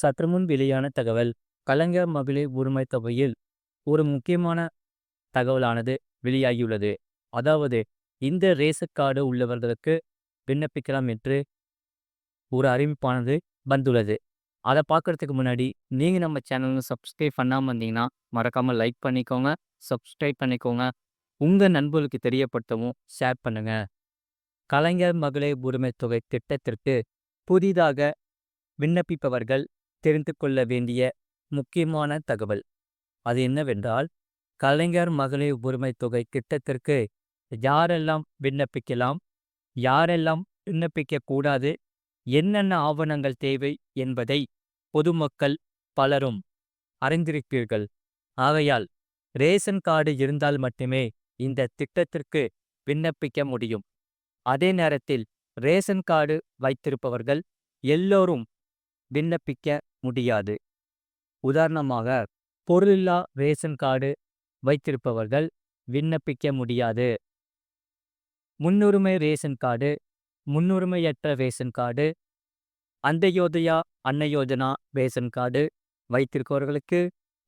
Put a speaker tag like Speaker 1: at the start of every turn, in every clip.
Speaker 1: சற்று முன் வெளியான தகவல். கலைஞர் மகளிர் உரிமை தொகையில் ஒரு முக்கியமான தகவலானது வெளியாகியுள்ளது. அதாவது இந்த ரேசன் கார்டு உள்ளவர்களுக்கு விண்ணப்பிக்கலாம் என்று ஒரு அறிவிப்பானது வந்துள்ளது. அதை பார்க்குறதுக்கு முன்னாடி நீங்கள் நம்ம சேனலில் சப்ஸ்கிரைப் பண்ணாமல் இருந்தீங்கன்னா மறக்காமல் லைக் பண்ணிக்கோங்க சப்ஸ்கிரைப் பண்ணிக்கோங்க. உங்கள் நண்பர்களுக்கு தெரியப்படுத்தவும் ஷேர் பண்ணுங்க. கலைஞர் மகளிர் உரிமை தொகை திட்டத்திற்கு புதிதாக விண்ணப்பிப்பவர்கள் தெரிந்து கொள்ள வேண்டிய முக்கியமான தகவல். அது என்னவென்றால் கலைஞர் மகளிர் உரிமை தொகை திட்டத்திற்கு யாரெல்லாம் விண்ணப்பிக்கலாம் யாரெல்லாம் விண்ணப்பிக்கக்கூடாது என்னென்ன ஆவணங்கள் தேவை என்பதை பொதுமக்கள் பலரும் அறிந்திருப்பீர்கள். ஆகையால் ரேஷன் கார்டு இருந்தால் மட்டுமே இந்த திட்டத்திற்கு விண்ணப்பிக்க முடியும். அதே நேரத்தில் ரேஷன் கார்டு வைத்திருப்பவர்கள் எல்லோரும் விண்ணப்பிக்க முடியாது. உதாரணமாக பொருளில்லா ரேஷன் கார்டு வைத்திருப்பவர்கள் விண்ணப்பிக்க முடியாது. முன்னுரிமை ration card முன்னுரிமையற்ற ration card Antyodaya Anna Yojana ration card வைத்திருப்பவர்களுக்கு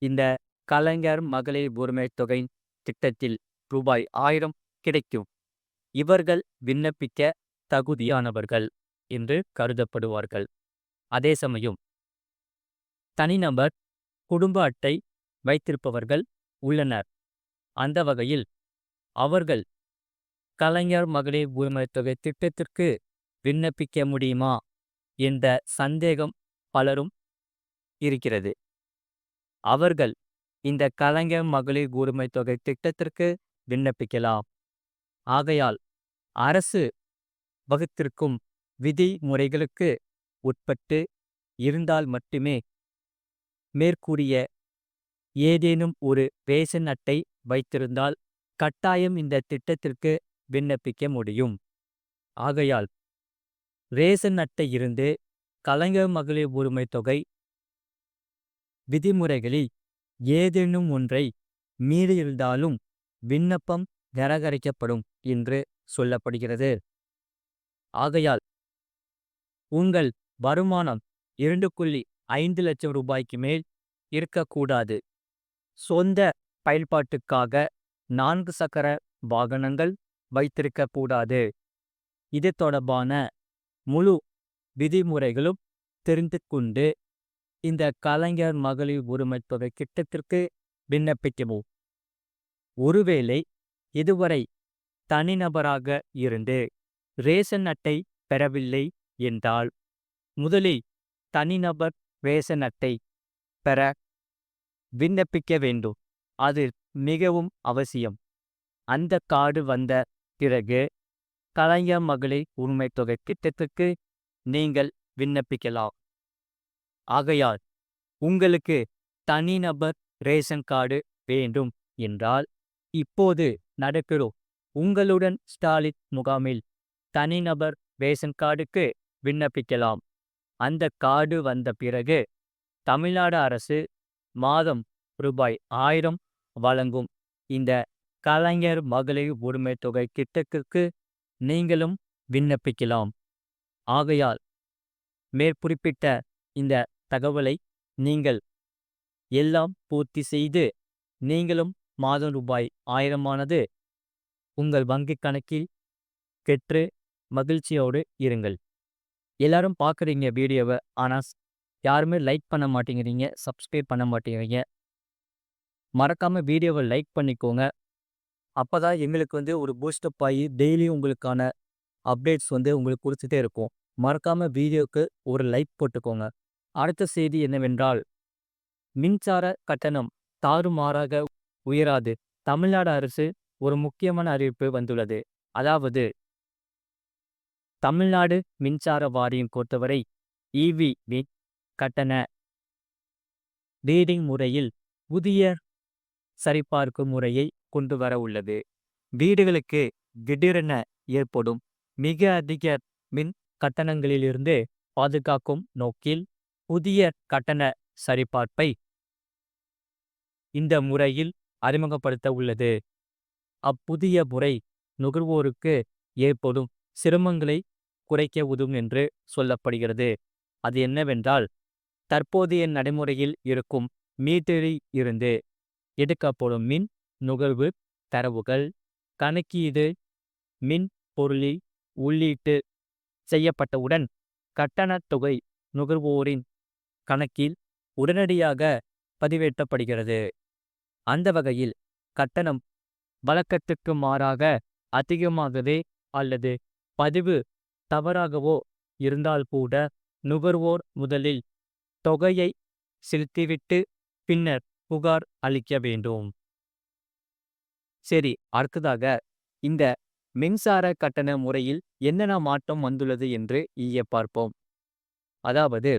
Speaker 1: இந்த கலைஞர் மகளிர் உரிமை தொகை திட்டத்தில் ரூபாய் ஆயிரம் கிடைக்கும். இவர்கள் விண்ணப்பிக்க தகுதியானவர்கள் என்று கருதப்படுவார்கள். அதே சமயம் தனிநபர் குடும்ப அட்டை வைத்திருப்பவர்கள் உள்ளனர். அந்த வகையில் அவர்கள் கலைஞர் மகளிர் உரிமைத்தொகை திட்டத்திற்கு விண்ணப்பிக்க முடியுமா என்ற சந்தேகம் பலரும் இருக்கிறது. அவர்கள் இந்த கலைஞர் மகளிர் உரிமைத்தொகை திட்டத்திற்கு விண்ணப்பிக்கலாம். ஆகையால் அரசு வகுத்திருக்கும் விதிமுறைகளுக்கு உட்பட்டு இருந்தால் மட்டுமே மேற்கூறிய ஏதேனும் ஒரு ரேஷன் அட்டை வைத்திருந்தால் கட்டாயம் இந்த திட்டத்திற்கு விண்ணப்பிக்க முடியும். ஆகையால் ரேஷன் அட்டை இருந்து கலைஞர் மகளிர் உரிமை தொகை விதிமுறைகளில் ஏதேனும் ஒன்றை மீறியிருந்தாலும் விண்ணப்பம் நிராகரிக்கப்படும் என்று சொல்லப்படுகிறது. ஆகையால் உங்கள் வருமானம் இரண்டு புள்ளி ஐந்து லட்சம் ரூபாய்க்கு மேல் இருக்கக்கூடாது. சொந்த பயன்பாட்டுக்காக நான்கு சக்கர வாகனங்கள் வைத்திருக்கக்கூடாது. இது தொடர்பான முழு விதிமுறைகளும் தெரிந்து கொண்டு இந்த கலைஞர் மகளிர் உரிமை தொகை திட்டத்திற்கு விண்ணப்பிக்கவும். ஒருவேளை இதுவரை தனிநபராக இருந்து ரேஷன் அட்டை பெறவில்லை என்றால் முதலில் தனிநபர் ரேஷன் அட்டை பெற விண்ணப்பிக்க வேண்டும். அது மிகவும் அவசியம். அந்த கார்டு வந்த பிறகு கலைஞர் மகளிர் உரிமை தொகை திட்டத்துக்கு நீங்கள் விண்ணப்பிக்கலாம். ஆகையால் உங்களுக்கு தனிநபர் ரேஷன் கார்டு வேண்டும் என்றால் இப்போது நடக்கிறோம். உங்களுடன் ஸ்டாலின் முகாமில் தனிநபர் ரேஷன் கார்டுக்கு விண்ணப்பிக்கலாம். அந்த கார்டு வந்த பிறகு தமிழ்நாடு அரசு மாதம் ரூபாய் ஆயிரம் வழங்கும். இந்த கலைஞர் மகளிர் உரிமை தொகை திட்டத்திற்கு நீங்களும் விண்ணப்பிக்கலாம். ஆகையால் மேற்குறிப்பிட்ட இந்த தகவலை நீங்கள் எல்லாம் பூர்த்தி செய்து நீங்களும் மாதம் ரூபாய் ஆயிரமானது உங்கள் வங்கிக் கணக்கில் பெற்று மகிழ்ச்சியோடு இருங்கள். எல்லாரும் பார்க்குறீங்க வீடியோவை ஆனால் யாருமே லைக் பண்ண மாட்டேங்கிறீங்க சப்ஸ்கிரைப் பண்ண மாட்டேங்கிறீங்க. மறக்காமல் வீடியோவை லைக் பண்ணிக்கோங்க. அப்போ தான் எங்களுக்கு வந்து ஒரு பூஸ்டப் ஆகி டெய்லியும் உங்களுக்கான அப்டேட்ஸ் வந்து உங்களுக்கு கொடுத்துட்டே இருக்கும். மறக்காமல் வீடியோவுக்கு ஒரு லைக் போட்டுக்கோங்க. அடுத்த செய்தி என்னவென்றால் மின்சார கட்டணம் தாறுமாறாக உயராது. தமிழ்நாடு அரசு ஒரு முக்கியமான அறிவிப்பு வந்துள்ளது. அதாவது தமிழ்நாடு மின்சார வாரியம் பொறுத்தவரை இவி கட்டண ரீடிங் முறையில் புதிய சரிபார்க்கும் முறையை கொண்டு வர உள்ளது. வீடுகளுக்கு திடீரென ஏற்படும் மிக அதிக மின் கட்டணங்களிலிருந்து பாதுகாக்கும் நோக்கில் புதிய கட்டண சரிபார்ப்பை இந்த முறையில் அறிமுகப்படுத்த உள்ளது. அப்புதிய முறை நுகர்வோருக்கு ஏற்படும் சிரமங்களை குறைக்க உதவும் என்று சொல்லப்படுகிறது. அது என்னவென்றால் தற்போதைய நடைமுறையில் இருக்கும் மீட்டரில் இருந்து எடுக்கப்படும் மின் நுகர்வு தரவுகள் கணக்கீடு மின் பொருளில் உள்ளீட்டு செய்யப்பட்டவுடன் கட்டணத் தொகை நுகர்வோரின் கணக்கில் உடனடியாக பதிவேற்றப்படுகிறது. அந்த வகையில் கட்டணம் வழக்கத்துக்கு மாறாக அதிகமாகவே அல்லது பதிவு தவறாகவோ இருந்தால் கூட நுகர்வோர் முதலில் தொகையை செலுத்திவிட்டு பின்னர் புகார் அளிக்க வேண்டும். சரி அடுத்ததாக இந்த மின்சார கட்டண முறையில் என்னென்ன மாற்றம் வந்துள்ளது என்று இங்கே பார்ப்போம். அதாவது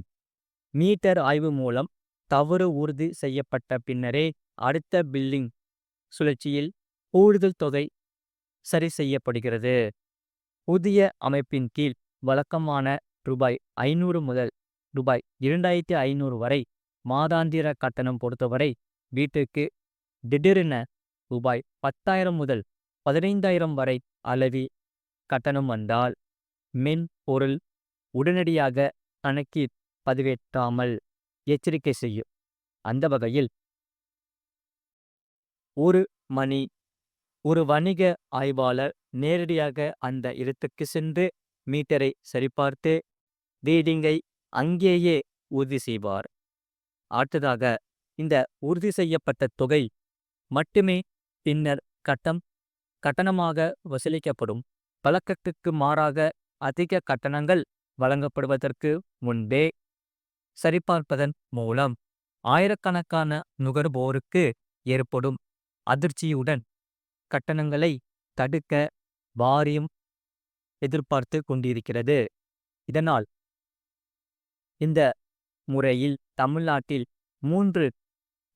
Speaker 1: மீட்டர் ஆய்வு மூலம் தவறு உறுதி செய்யப்பட்ட பின்னரே அடுத்த பில்லிங் சுழற்சியில் கூடுதல் தொகை சரி செய்யப்படுகிறது. புதிய அமைப்பின் கீழ் வழக்கமான ரூபாய் ஐநூறு முதல் ரூபாய் இரண்டாயிரத்தி ஐநூறு வரை மாதாந்திர கட்டணம் பொறுத்தவரை வீட்டுக்கு திடீரென ரூபாய் பத்தாயிரம் முதல் பதினைந்தாயிரம் வரை அளவில் கட்டணம் வந்தால் மின் பொருள் உடனடியாக கணக்கில் பதிவேற்றாமல் எச்சரிக்கை செய்யும். அந்த வகையில் ஒரு மணி ஒரு வணிக ஆய்வாளர் நேரடியாக அந்த இடத்துக்கு சென்று மீட்டரை சரிபார்த்து ரீடிங்கை அங்கேயே உறுதி செய்வார். அடுத்ததாக இந்த உறுதி செய்யப்பட்ட தொகை மட்டுமே பின்னர் கட்டம் கட்டணமாக வசூலிக்கப்படும். பழக்கத்துக்கு மாறாக அதிக கட்டணங்கள் வழங்கப்படுவதற்கு முன்பே சரிபார்ப்பதன் மூலம் ஆயிரக்கணக்கான நுகர்வோருக்கு ஏற்படும் அதிர்ச்சியுடன் கட்டணங்களை தடுக்க வாரியம் எதிர்பார்த்து கொண்டிருக்கிறது. இதனால் இந்த முறையில் தமிழ்நாட்டில் மூன்று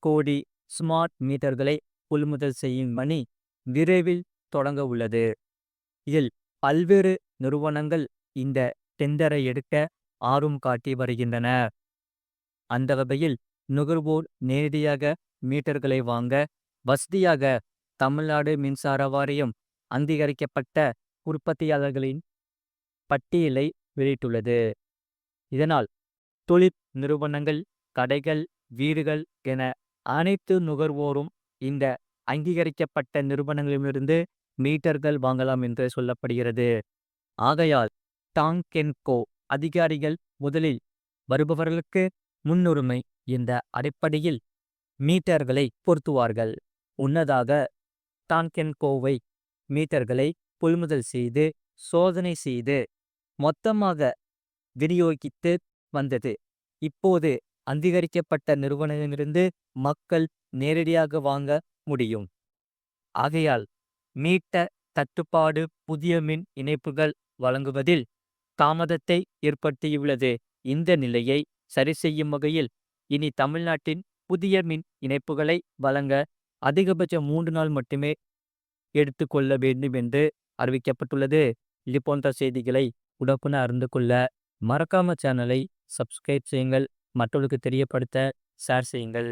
Speaker 1: கோடி ஸ்மார்ட் மீட்டர்களை கொள்முதல் செய்யும் பணி விரைவில் தொடங்க உள்ளது. இதில் பல்வேறு நிறுவனங்கள் இந்த டெண்டரை எடுக்க ஆர்வம் காட்டி வருகின்றன. அந்த வகையில் நுகர்வோர் நேரடியாக மீட்டர்களை வாங்க வசதியாக தமிழ்நாடு மின்சார வாரியம் அங்கீகரிக்கப்பட்ட உற்பத்தியாளர்களின் பட்டியலை வெளியிட்டுள்ளது. இதனால் தொழிற் நிறுவனங்கள் கடைகள் வீடுகள் என அனைத்து நுகர்வோரும் இந்த அங்கீகரிக்கப்பட்ட நிறுவனங்களிலிருந்து மீட்டர்கள் வாங்கலாம் என்று சொல்லப்படுகிறது. ஆகையால் டாங்கென்கோ அதிகாரிகள் முதலில் வருபவர்களுக்கு முன்னுரிமை இந்த அடிப்படையில் மீட்டர்களை பொருத்துவார்கள். முன்னதாக டான்கென்கோவை மீட்டர்களை கொள்முதல் செய்து சோதனை செய்து மொத்தமாக விநியோகித்து வந்தது. இப்போது அங்கீகரிக்கப்பட்ட நிறுவனத்திலிருந்து மக்கள் நேரடியாக வாங்க முடியும். ஆகையால் மீட்ட தட்டுப்பாடு புதிய மின் இணைப்புகள் வழங்குவதில் தாமதத்தை ஏற்படுத்தியுள்ளது. இந்த நிலையை சரி செய்யும் வகையில் இனி தமிழ்நாட்டின் புதிய மின் இணைப்புகளை வழங்க அதிகபட்சம் மூன்று நாள் மட்டுமே எடுத்துக்கொள்ள வேண்டும் என்று அறிவிக்கப்பட்டுள்ளது. இது போன்ற செய்திகளை உடப்புன அறிந்து கொள்ள மறக்காம சேனலை சப்ஸ்கிரைப் செய்யுங்கள். மற்றவர்களுக்கு தெரியப்படுத்த ஷேர் செய்யுங்கள்.